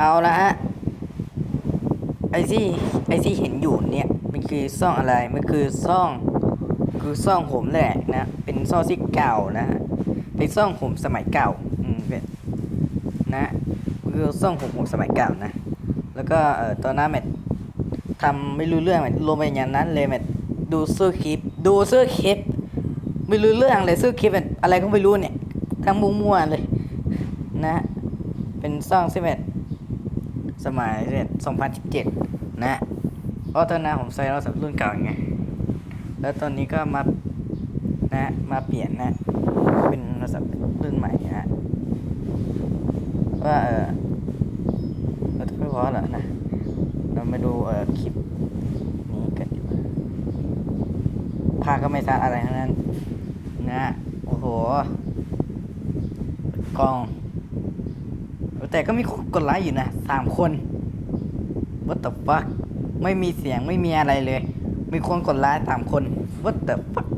เอาละฮะไอที่ไอที่เห็นอยู่เนี่ยมันคือซ่องอะไรมันคือซ่องคือซ่องผมแหละนะ เป็นซ่องที่เก่านะฮะเป็นซ่องผมสมัยเก่าอืมเป็นนะมันคือซ่องผมผมสมัยเก่านะ แล้วก็เอ่อตอนนั้นแมททำไม่รู้เรื่องแมทลงไปอย่างนั้นเลยแมทดูซื้อคลิป ดูซื้อคลิป ไม่รู้เรื่องเลยซื้อคลิปแมทอะไรก็ไม่รู้เนี่ยทั้งมั่วๆเลย นะ เป็นซ่องที่แมท สมัยเรียน2017 นะ เพราะตอนนั้นผมใช้โทรศัพท์รุ่นเก่าไง แล้วตอนนี้ก็มา นะ มาเปลี่ยนนะ เป็นโทรศัพท์รุ่นใหม่นะว่าเออเราจะไม่พอเหรอนะ เรามาดูเออคลิปนี้กันดีกว่าภาก็ไม่ชัดอะไรทั้งนั้น นะ โอ้โห กล้อง แต่ก็มีคนกดไลค์อยู่นะสามคน what the fuck ไม่มีเสียงไม่มีอะไรเลย มีคนกดไลค์สามคน what the fuck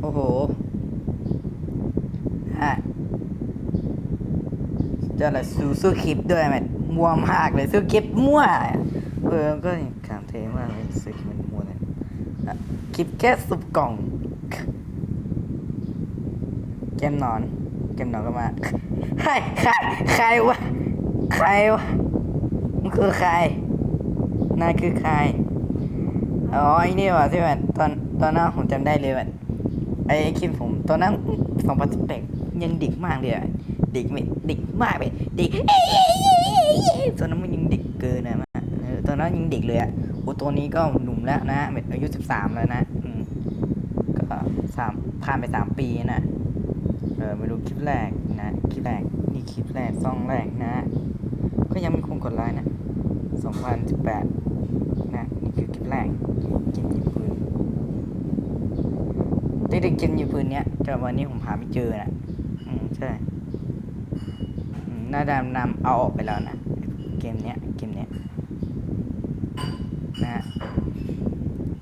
โอ้โหฮะจะอะไรซูซูคลิปด้วยแมมัวมากเลยซูคลิปมั่วเออก็ขามเทมากเลยซูคลิปมันมัวเลยอะคลิปแค่สุบกล่อง เกมนอน เกมนอนก็มา ใครใครใครวะใครวะมันคือใครนายคือใครอ๋อไอ้นี่ว่ะที่แบบตอนตอนนั้นผมจำได้เลยแบบไอ้คลิปผมตอนนั้นสองพันสิบแปดยังเด็กมากเลยอะเด็กไม่เด็กมากเลยเด็กตอนนั้นมันยังเด็กเกินนะมาตอนนั้นยังเด็กเลยอะโอ้ตัวนี้ก็หนุ่มแล้วนะเม็ดอายุสิบสามแล้วนะอืมก็สามผ่านไปสามปีนะ เออมาดูคลิปแรกนะ คลิปแรก นี่คลิปแรกซ่องแรกนะ ก็ยังมีคนกดไลค์นะ 2018 นะ นี่คือคลิปแรกเกมยิงปืนเด็กๆเกมยิงปืนเนี้ยแต่วันนี้ผมหาไม่เจอนะอืมใช่อืมน่าดำนำเอาออกไปแล้วนะ เกมเนี้ย เกมเนี้ยนะฮะ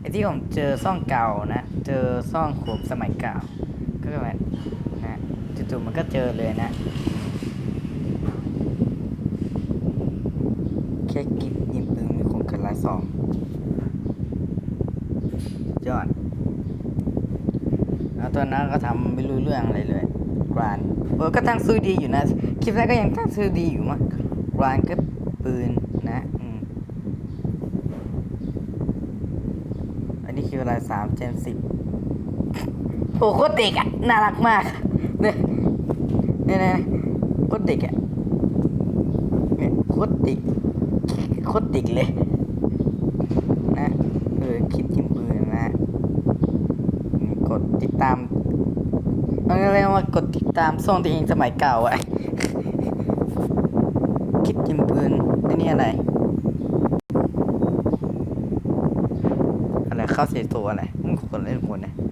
ไอที่ผมเจอซ่องเก่านะ เจอซ่องขวบสมัยเก่า ก็แบบนะจู่ๆมันก็เจอเลยนะแค่กินยิงปืนมีคนกันไลายสองยอดแล้วตอนนั้นก็ทำไม่รู้เรื่องอะไรเลยกรานเออก็ตั้งซื้อดีอยู่นะคลิปแรกก็ยังตั้งซื้อดีอยู่มั้งกรานก็ปืนนะอืมอันนี้คืออะไรสามเจนสิบ โอ้โคตรเด็กอะ น่ารักมากเนี่ยเนี่ยเนี่ยโคตรเด็กอะเนี่ยโคตรเด็กโคตรเด็กเลย นะเออคลิปยิงปืนนะกดติดตามมันก็เรียกว่ากดติดตามช่องตัวเองสมัยเก่าอะคลิปยิงปืนไอ้นี่อะไรอะไรเข้าเสียตัวอะไรมึงคนเล่นคนเนี่ยอะครับ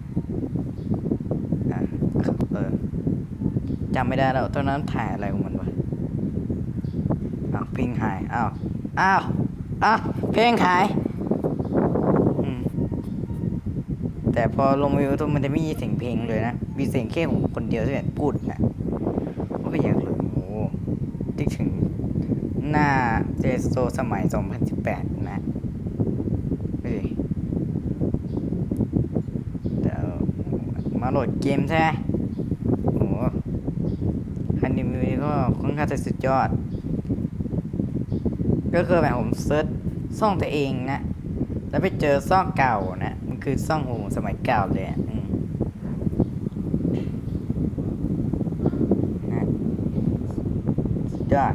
เออจำไม่ได้แล้วตอนนั้นถ่ายอะไรของมันวะอ้าวเพลงหายอ้าวอ้าวอ้าวเพลงหายแต่พอลงวิวตัวมันจะไม่มีเสียงเพลงเลยนะ มีเสียงแค่ผมคนเดียวที่แบบพูดนะมันก็อยากเลยโอ้โหนึกถึงหน้าเจสโซสมัย 2018 นะเฮ้ย เดี๋ยว มาโหลดเกมใช่ไหมโอ้โหคันนี้มือก็ค่อนข้างจะสุดยอด ก็คือแบบผมเซิร์ชซ่องตัวเองนะแล้วไปเจอซ่องเก่านะมันคือซ่องโหสมัยเก่าเลยอะอืมนะยอด